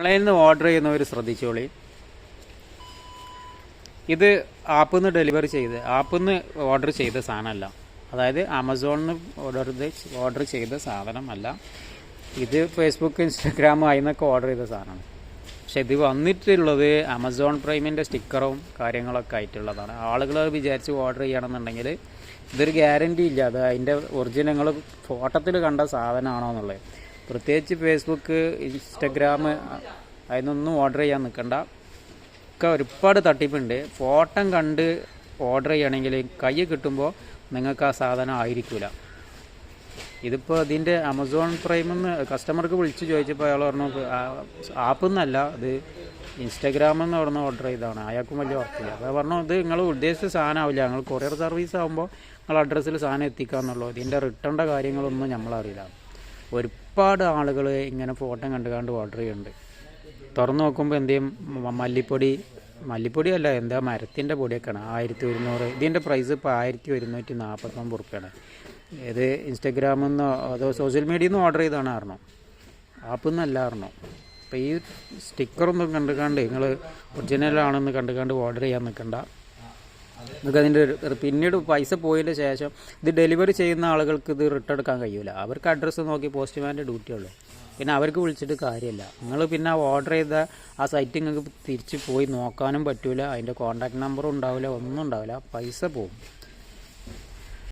ഓൺലൈനിൽ നിന്ന് ഓർഡർ ചെയ്യുന്നവർ ശ്രദ്ധിച്ചോളി. ഇത് ആപ്പിൽ നിന്ന് ഡെലിവറി ചെയ്ത് ആപ്പിൽ നിന്ന് ഓർഡർ ചെയ്ത സാധനമല്ല. അതായത് ആമസോണിൽ നിന്ന് ഓർഡർ ഓർഡർ ചെയ്ത സാധനമല്ല. ഇത് ഫേസ്ബുക്ക് ഇൻസ്റ്റാഗ്രാം അതിൽ നിന്നൊക്കെ ഓർഡർ ചെയ്ത സാധനമാണ്. പക്ഷെ ഇത് വന്നിട്ടുള്ളത് ആമസോൺ പ്രൈമിന്റെ സ്റ്റിക്കറും കാര്യങ്ങളൊക്കെ ആയിട്ടുള്ളതാണ്. ആളുകൾ വിചാരിച്ച് ഓർഡർ ചെയ്യണമെന്നുണ്ടെങ്കിൽ ഇതൊരു ഗ്യാരണ്ടി ഇല്ല. അത് അതിന്റെ ഒറിജിനൽ ഫോട്ടത്തിൽ കണ്ട സാധനമാണോ എന്നുള്ളത്. പ്രത്യേകിച്ച് ഫേസ്ബുക്ക് ഇൻസ്റ്റഗ്രാം അതിനൊന്നും ഓർഡർ ചെയ്യാൻ നിൽക്കണ്ട ഒക്കെ ഒരുപാട് തട്ടിപ്പുണ്ട്. ഫോട്ടോ കണ്ട് ഓർഡർ ചെയ്യണമെങ്കിൽ കൈ കിട്ടുമ്പോൾ നിങ്ങൾക്ക് ആ സാധനം ആയിരിക്കില്ല ഇതിപ്പോൾ ഇതിന്റെ ആമസോൺ പ്രൈമിൽ നിന്ന് കസ്റ്റമർക്ക് വിളിച്ച് ചോദിച്ചപ്പോൾ അയാൾ പറഞ്ഞു ആപ്പിൽ നിന്നല്ല ഇത് അവിടെ നിന്ന് ഓർഡർ ചെയ്തതാണ്. അയാൾക്കും വലിയ ഉറപ്പില്ല. അപ്പോൾ പറഞ്ഞു ഇത് നിങ്ങൾ ഉദ്ദേശിച്ച സാധനം ആവില്ല. ഞങ്ങൾ കൊറിയർ സർവീസ് ആകുമ്പോൾ നിങ്ങൾ അഡ്രസ്സിൽ സാധനം എത്തിക്കാന്നുള്ളൂ. ഇതിന്റെ റിട്ടേണിന്റെ കാര്യങ്ങളൊന്നും നമ്മളറിയില്ല ഒരുപാട് ആളുകൾ ഇങ്ങനെ ഫോട്ടോ കണ്ട് കണ്ട് ഓർഡർ ചെയ്യുന്നുണ്ട് തുറന്നു നോക്കുമ്പോൾ എന്ത് ചെയ്യും? മല്ലിപ്പൊടി മല്ലിപ്പൊടി അല്ല എന്താ മരത്തിന്റെ പൊടിയൊക്കെയാണ്. ആയിരത്തി ഒരുന്നൂറ് ഇതിന്റെ പ്രൈസ് ഇപ്പോൾ ആയിരത്തി ഒരുന്നൂറ്റി നാൽപ്പത്തൊമ്പത് റുപ്യാണ് ഇത് ഇൻസ്റ്റഗ്രാമിൽ നിന്നോ അതോ സോഷ്യൽ മീഡിയയിൽ നിന്ന് ഓർഡർ ചെയ്താണ് അറിഞ്ഞോ ആപ്പിൽ നിന്നല്ല അറിഞ്ഞോ അപ്പോൾ ഈ സ്റ്റിക്കറൊന്നും കണ്ട് കണ്ട് നിങ്ങൾ ഒറിജിനലാണെന്ന് കണ്ട് കണ്ട് ഓർഡർ ചെയ്യാൻ നിൽക്കണ്ട നിങ്ങൾക്ക് അതിന്റെ പിന്നീട് പൈസ പോയതിന്റെ ശേഷം ഇത് ഡെലിവറി ചെയ്യുന്ന ആളുകൾക്ക് ഇത് റിട്ടേൺ എടുക്കാൻ കഴിയൂല. അവർക്ക് അഡ്രസ്സ് നോക്കി പോസ്റ്റ്മാന്റെ ഡ്യൂട്ടി ഉള്ളൂ. പിന്നെ അവർക്ക് വിളിച്ചിട്ട് കാര്യമില്ല. നിങ്ങൾ പിന്നെ ഓർഡർ ചെയ്ത ആ സൈറ്റ് നിങ്ങൾക്ക് തിരിച്ച് പോയി നോക്കാനും പറ്റൂല. അതിന്റെ കോൺടാക്ട് നമ്പറും ഉണ്ടാവില്ല ഒന്നും ഉണ്ടാവില്ല. പൈസ പോകും